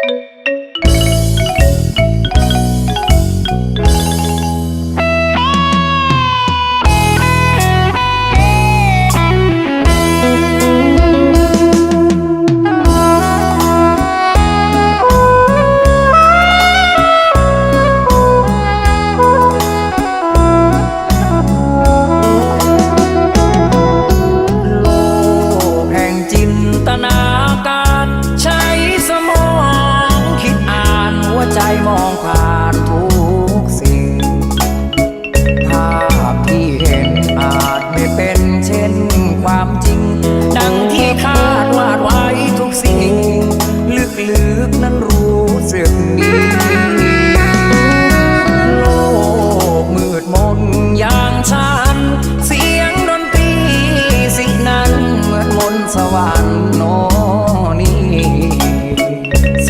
โใจมองผ่านทุกสิ่ง ภาพที่เห็นอาจไม่เป็นเช่นความจริง ดังที่คาดวาดไว้ทุกสิ่ง ลึกๆนั้นรู้สึกดีโลกมืดมนอย่างฉัน เสียงดนตรีสิ่งนั้นเหมือนมนสวรรค์โน